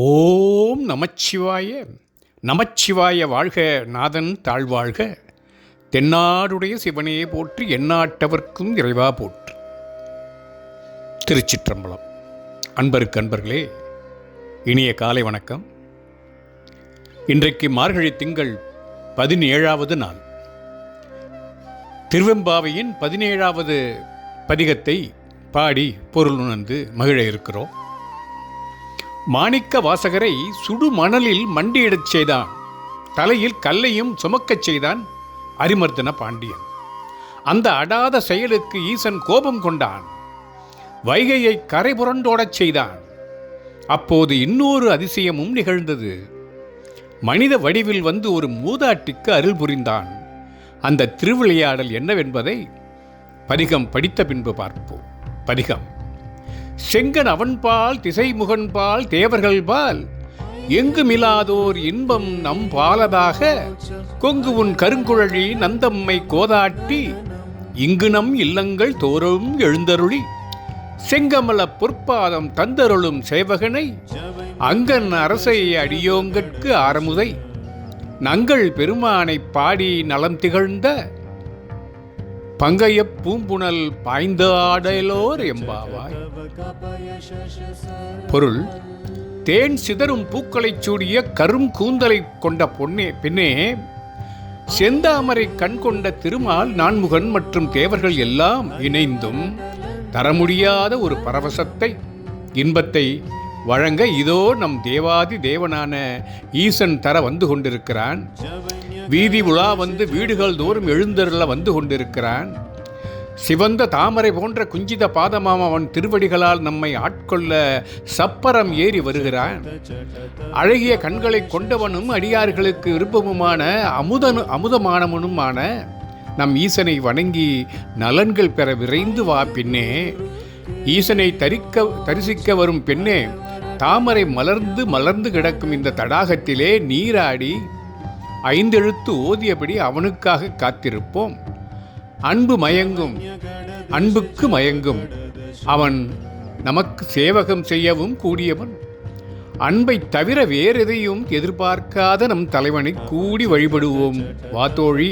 ஓம் நமச்சிவாய. நமச்சிவாய வாழ்க நாதன் தாழ்வாழ்க. தென்னாடுடைய சிவனே போற்றி எண்ணாட்டவர்க்கும் இறைவா போற்று. திருச்சிற்றம்பலம். அன்பருக்கு அன்பர்களே இனிய காலை வணக்கம். இன்றைக்கு மார்கழி திங்கள் பதினேழாவது நாள். திருவெம்பாவையின் பதினேழாவது பதிகத்தை பாடி பொருள் உணர்ந்து மகிழ இருக்கிறோம். மாணிக்க வாசகரை சுடு மணலில் மண்டியிடச் செய்தான். தலையில் கல்லையும் சுமக்கச் செய்தான் அரிமர்தன பாண்டியன். அந்த அடாத செயலுக்கு ஈசன் கோபம் கொண்டான். வைகையை கரை புரண்டோடச் செய்தான். அப்போது இன்னொரு அதிசயமும் நிகழ்ந்தது. மனித வடிவில் வந்து ஒரு மூதாட்டிக்கு அருள் புரிந்தான். அந்த திருவிளையாடல் என்னவென்பதை பதிகம் படித்த பின்பு பார்ப்போம். பதிகம். செங்கன் அவன்பால் திசைமுகன்பால் தேவர்கள்பால். எங்குமிலாதோர் இன்பம் நம் பாலதாக. கொங்கு உன் கருங்குழலி நந்தம்மை கோதாட்டி. இங்கு நம் இல்லங்கள் தோறும் எழுந்தருளி. செங்கமல பொற்பாதம் தந்தருளும் சேவகனை. அங்கன் அரசை அடியோங்கற்கு ஆரமுதை நங்கள் பெருமானைப் பாடி நலம் திகழ்ந்த. பங்கைய பூம்புணல் பாய்ந்த ஆடலோர் எம்பாவாய். பொருள் தேன் சிதறும் பூக்களைச் சூடிய கரும் கூந்தலை கொண்ட பொன்னே பின்னே செந்தாமரை கண் கொண்ட திருமால் நான்முகன் மற்றும் தேவர்கள் எல்லாம் இணைந்தும் தர முடியாத ஒரு பரவசத்தை இன்பத்தை வழங்க இதோ நம் தேவாதி தேவனான ஈசன் தர வந்து கொண்டிருக்கிறான். வீதி உலா வந்து வீடுகள் தோறும் எழுந்தருள வந்து கொண்டிருக்கிறான். சிவந்த தாமரை போன்ற குஞ்சித பாதமாம் அவன் திருவடிகளால் நம்மை ஆட்கொள்ள சப்பரம் ஏறி வருகிறான். அழகிய கண்களை கொண்டவனும் அடியார்களுக்கு விருப்பமுமான அமுதனு அமுதமானவனுமான நம் ஈசனை வணங்கி நலன்கள் பெற விரைந்து வா பின்னே. ஈசனை தரிக்க தரிசிக்க வரும் பெண்ணே தாமரை மலர்ந்து மலர்ந்து கிடக்கும் இந்த தடாகத்திலே நீராடி ஐந்தெழுத்து ஓதியபடி அவனுக்காக காத்திருப்போம். அன்பு மயங்கும் அன்புக்கு மயங்கும். அவன் நமக்கு சேவகம் செய்யவும் கூடியவன். அன்பை தவிர வேறெதையும் எதிர்பார்க்காத நம் தலைவனை கூடி வழிபடுவோம் வாத்தோழி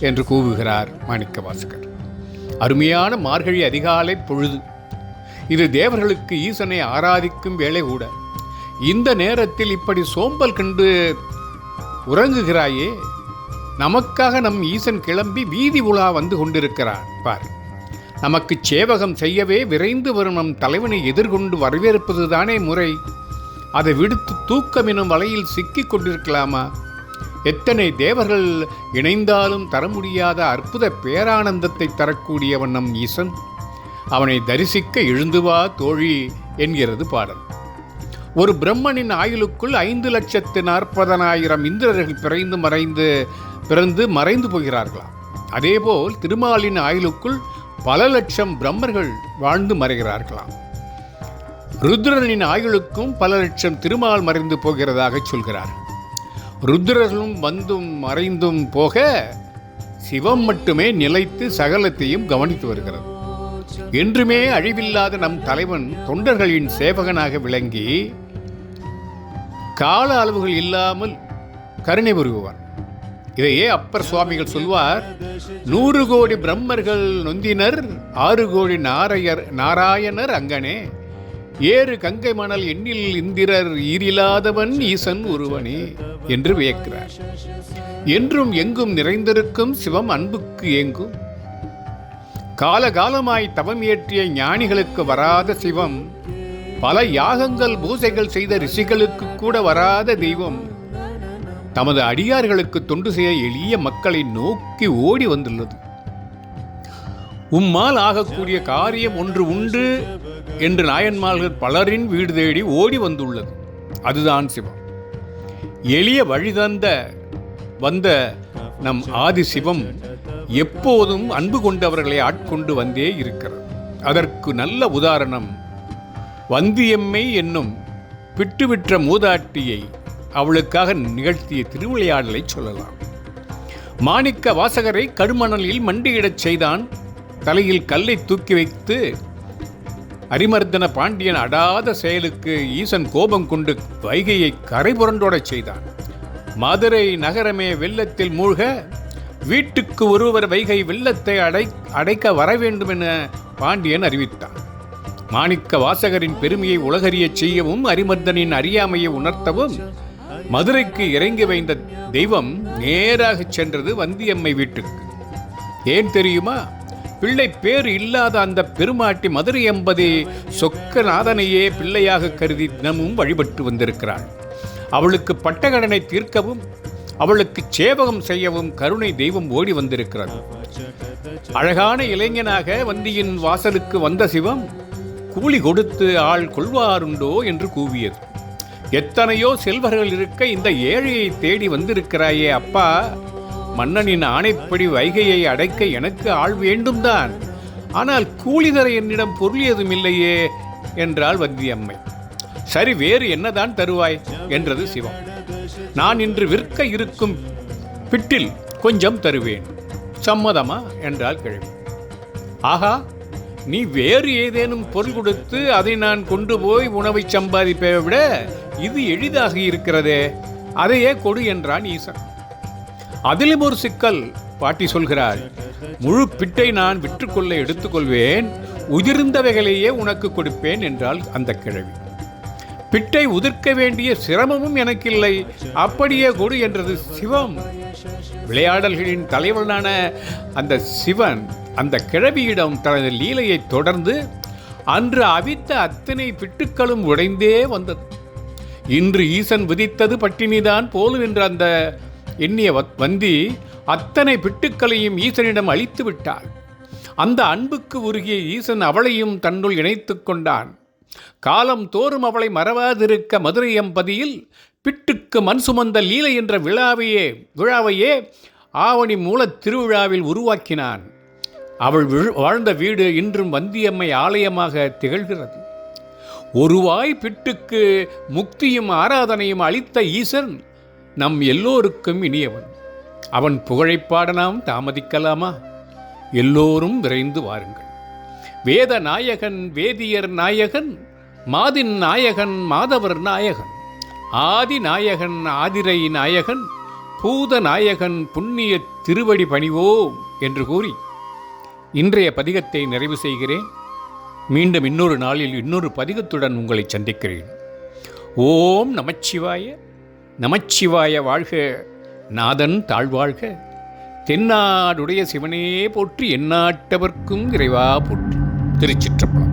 என்று கூவுகிறார் மாணிக்க வாசகர் அருமையான மார்கழி அதிகாலை பொழுது. இது தேவர்களுக்கு ஈசனை ஆராதிக்கும் வேலை கூட. இந்த நேரத்தில் இப்படி சோம்பல் கண்டு உறங்குகிறாயே. நமக்காக நம் ஈசன் கிளம்பி வீதி உலா வந்து கொண்டிருக்கிறான். பார். நமக்கு சேவகம் செய்யவே விரைந்து வரும் நம் தலைவனை எதிர்கொண்டு வரவேற்பது தானே முறை. அதை விடுத்து தூக்கம் எனும் வலையில் சிக்கிக் கொண்டிருக்கலாமா? எத்தனை தேவர்கள் இணைந்தாலும் தர முடியாத அற்புத பேரானந்தத்தை தரக்கூடியவன் நம் ஈசன். அவனை தரிசிக்க எழுந்து வா தோழி என்கிறது பாடல். ஒரு பிரம்மனின் ஆயுளுக்குள் ஐந்து லட்சத்து நாற்பதனாயிரம் இந்திரர்கள் பிறந்து மறைந்து பிறந்து மறைந்து போகிறார்களாம். அதேபோல் திருமாலின் ஆயுளுக்குள் பல லட்சம் பிரம்மர்கள் வாழ்ந்து மறைகிறார்களாம். ருத்ரனின் ஆயுளுக்கும் பல லட்சம் திருமால் மறைந்து போகிறதாக சொல்கிறார். ருத்ரர்களும் வந்தும் மறைந்தும் போக சிவம் மட்டுமே நிலைத்து சகலத்தையும் கவனித்து வருகிறது. என்றுமே அழிவில்லாத நம் தலைவன் தொண்டர்களின் சேவகனாக விளங்கி கால அளவுகள் இல்லாமல் கருணை புரிவார் இதையே அப்பர் சுவாமிகள் சொல்வார் நூறு கோடி பிரம்மர்கள் நொந்தினர் ஆறு கோடி நாரையர் நாராயணர் அங்கனே. ஏறு கங்கை மணல் எண்ணில் இந்திரர் ஈரில்லாதவன் ஈசன் ஒருவனே என்று வியக்கிறார். என்றும் எங்கும் நிறைந்திருக்கும் சிவம் அன்புக்கு ஏங்கும். காலகாலமாய் தவம் இயற்றிய ஞானிகளுக்கு வராத சிவம் பல யாகங்கள் பூசைகள் செய்த ரிஷிகளுக்கு கூட வராத தெய்வம். தமது அடியார்களுக்கு தொண்டு செய்ய எளிய மக்களை நோக்கி ஓடி வந்துள்ளது. உம்மால் ஆகக்கூடிய காரியம் ஒன்று உண்டு என்று நாயன்மார்கள் பலரின் வீடு தேடி ஓடி வந்துள்ளது. அதுதான் சிவம். எளிய வழி தந்த வந்த நம் ஆதி சிவம் எப்போதும் அன்பு கொண்டவர்களை ஆட்கொண்டு வந்தே இருக்கிறது அதற்கு நல்ல உதாரணம் வந்தியம்மை என்னும் பிட்டுவிற்ற மூதாட்டியை அவளுக்காக நிகழ்த்திய திருவிளையாடலை சொல்லலாம். மாணிக்க வாசகரை கடுமணலில் மண்டியிடச் செய்தான். தலையில் கல்லை தூக்கி வைத்து அரிமர்தன பாண்டியன் அடாத செயலுக்கு ஈசன் கோபம் கொண்டு வைகையை கரை புரண்டோடச் செய்தான். மதுரை நகரமே வெள்ளத்தில் மூழ்க வீட்டுக்கு ஒருவர் வைகை வெள்ளத்தை அடை அடைக்க வர வேண்டும் என பாண்டியன் அறிவித்தான். மாணிக்க வாசகரின் பெருமையை உலகறியச் செய்யவும் அரிமர்தனின் அறியாமையை உணர்த்தவும் மதுரைக்கு இறங்கி வைந்த தெய்வம் நேராகச் சென்றது வந்தியம்மை வீட்டுக்கு ஏன் தெரியுமா? பிள்ளை பேர் இல்லாத அந்த பெருமாட்டி மதுரை என்பதே சொக்கநாதனையே பிள்ளையாக கருதி தினமும் வழிபட்டு வந்திருக்கிறாள். அவளுக்கு பட்டகடனை தீர்க்கவும் அவளுக்கு சேவகம் செய்யவும் கருணை தெய்வம் ஓடி வந்திருக்கிறது. அழகான இளைஞனாக வந்தியின் வாசலுக்கு வந்த சிவம் கூலி கொடுத்து ஆள் கொள்வாருண்டோ என்று கூவியது. எத்தனையோ செல்வர்கள் இருக்க இந்த ஏழையை தேடி வந்திருக்கிறாயே அப்பா மன்னனின் ஆணைப்படி வைகையை அடைக்க எனக்கு ஆள் வேண்டும்தான். ஆனால் கூலி தர என்னிடம் பொருளியதும் இல்லையே என்றாள் வந்தியம்மை. சரி வேறு என்னதான் தருவாய் என்றது சிவம். நான் இன்று விற்க இருக்கும் பிட்டில் கொஞ்சம் தருவேன். சம்மதமா? என்றால் கிழவி. ஆஹா நீ வேறு ஏதேனும் பொருள் கொடுத்து அதை நான் கொண்டு போய் உணவை சம்பாதிப்பதை விட இது எளிதாக இருக்கிறதே. அதையே கொடு என்றான் ஈசன். அதிலும் ஒரு சிக்கல் பாட்டி சொல்கிறார். முழு பிட்டை நான் விற்றுக்கொள்ள எடுத்துக்கொள்வேன். உதிர்ந்தவைகளையே உனக்கு கொடுப்பேன் என்றால் அந்த கிழவி. பிட்டை உதிர்க்க வேண்டிய சிரமமும் எனக்கில்லை. அப்படியே கொடு என்றது சிவம். விளையாடல்களின் தலைவனான அந்த சிவன் அந்த கிழவியிடம் தனது லீலையை தொடர்ந்து அன்று அவித்த அத்தனை பிட்டுக்களும் உடைந்தே வந்தது. இன்று ஈசன் விதித்தது பட்டினிதான் போலும் என்ற அந்த எண்ணிய வந்தி அத்தனை பிட்டுக்களையும் ஈசனிடம் அழித்து விட்டாள். அந்த அன்புக்கு உருகிய ஈசன் அவளையும் தன்னுள் இணைத்து கொண்டான். காலம் தோறும் அவளை மறவாதிருக்க மதுரை எம்பதியில் பிட்டுக்கு மண் சுமந்த லீலை என்ற விழாவையே விழாவையே ஆவணி மூலத் திருவிழாவில் உருவாக்கினான். அவள் விழு- வாழ்ந்த வீடு இன்றும் வந்தியம்மை ஆலயமாக திகழ்கிறது. ஒருவாய் பிட்டுக்கு முக்தியும் ஆராதனையும் அளித்த ஈசன் நம் எல்லோருக்கும் இனியவன். அவன் புகழைப் பாட நாம் தாமதிக்கலாமா? எல்லோரும் விரைந்து வாருங்கள். வேத நாயகன் வேதியர் நாயகன் மாதின் நாயகன் மாதவர் நாயகன் ஆதி நாயகன் ஆதிரை நாயகன் பூத நாயகன் புண்ணிய திருவடி பணிவோம் என்று கூறி இன்றைய பதிகத்தை நிறைவு செய்கிறேன். மீண்டும் இன்னொரு நாளில் இன்னொரு பதிகத்துடன் உங்களை சந்திக்கிறேன். ஓம் நமச்சிவாய நமச்சிவாய வாழ்க நாதன் தாழ்வாழ்க. தென்னாடுடைய சிவனே போற்றி எந்நாட்டவர்க்கும் இறைவா போற்றி. திருச்சிற்றப்பா.